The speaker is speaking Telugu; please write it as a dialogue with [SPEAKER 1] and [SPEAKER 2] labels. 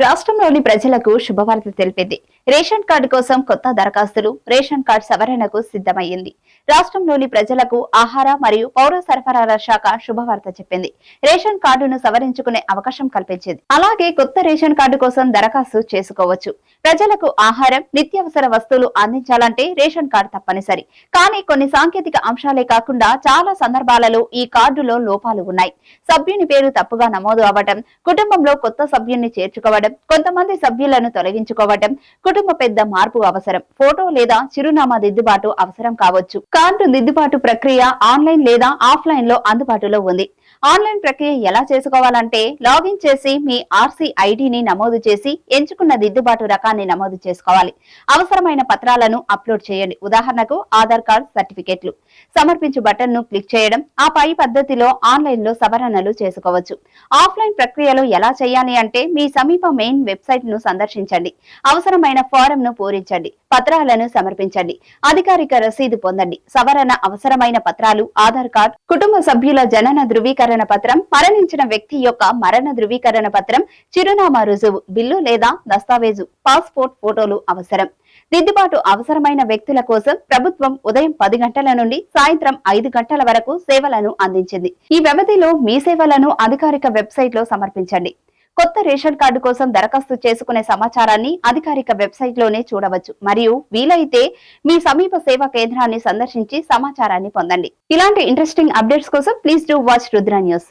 [SPEAKER 1] రాష్ట్రంలోని ప్రజలకు శుభవార్త తెలిపింది. రేషన్ కార్డు కోసం కొత్త దరఖాస్తులు రేషన్ కార్డు సవరణకు సిద్ధమైంది రాష్ట్రంలోని ప్రజలకు ఆహార మరియు పౌర సరఫరాల శాఖ శుభవార్త చెప్పింది. రేషన్ కార్డును సవరించుకునే అవకాశం కల్పించింది. అలాగే కొత్త రేషన్ కార్డు కోసం దరఖాస్తు చేసుకోవచ్చు. ప్రజలకు ఆహారం నిత్యావసర వస్తువులు అందించాలంటే రేషన్ కార్డు తప్పనిసరి. కానీ కొన్ని సాంకేతిక అంశాలే కాకుండా చాలా సందర్భాలలో ఈ కార్డులో లోపాలు ఉన్నాయి. సభ్యుని పేరు తప్పుగా నమోదు అవ్వటం కుటుంబంలో కొత్త సభ్యుని చేర్చుకోవడం కొంతమంది సభ్యులను తొలగించుకోవటం కుటుంబ పెద్ద మార్పు అవసరం. ఫోటో లేదా చిరునామా దిద్దుబాటు అవసరం కావచ్చు. కార్డు దిద్దుబాటు ప్రక్రియ ఆన్లైన్ లేదా ఆఫ్లైన్లో అందుబాటులో ఉంది. ఆన్లైన్ ప్రక్రియ ఎలా చేసుకోవాలంటే లాగిన్ చేసి మీ ఆర్సీ ఐడిని నమోదు చేసి ఎంచుకున్న దిద్దుబాటు రకాన్ని నమోదు చేసుకోవాలి. అవసరమైన పత్రాలను అప్లోడ్ చేయండి. ఉదాహరణకు ఆధార్ కార్డ్ సర్టిఫికెట్లు. సమర్పించు బటన్ను క్లిక్ చేయడం ఆ పై పద్ధతిలో ఆన్లైన్లో సవరణలు చేసుకోవచ్చు. ఆఫ్లైన్ ప్రక్రియలో ఎలా చేయాలి అంటే మీ సమీప మెయిన్ వెబ్సైట్ను సందర్శించండి. అవసరమైన ఫారం ను పూరించండి. పత్రాలను సమర్పించండి. అధికారిక రసీదు పొందండి. సవరణ అవసరమైన పత్రాలు ఆధార్ కార్డ్ కుటుంబ సభ్యుల జనన ధృవీ ధృవీకరణ పత్రం మరణించిన వ్యక్తి యొక్క మరణ ధృవీకరణ పత్రం చిరునామా రుజువు బిల్లు లేదా దస్తావేజు పాస్పోర్ట్ ఫోటోలు అవసరం. దిద్దుబాటు అవసరమైన వ్యక్తుల కోసం ప్రభుత్వం ఉదయం పది గంటల నుండి సాయంత్రం ఐదు గంటల వరకు సేవలను అందించింది. ఈ వ్యవధిలో మీ సేవలను అధికారిక వెబ్సైట్లో సమర్పించండి. కొత్త రేషన్ కార్డు కోసం దరఖాస్తు చేసుకునే సమాచారాన్ని అధికారిక వెబ్సైట్లోనే చూడవచ్చు. మరియు వీలైతే మీ సమీప సేవా కేంద్రాన్ని సందర్శించి సమాచారాన్ని పొందండి. ఇలాంటి ఇంట్రెస్టింగ్ అప్డేట్స్ కోసం please do watch Rudra news.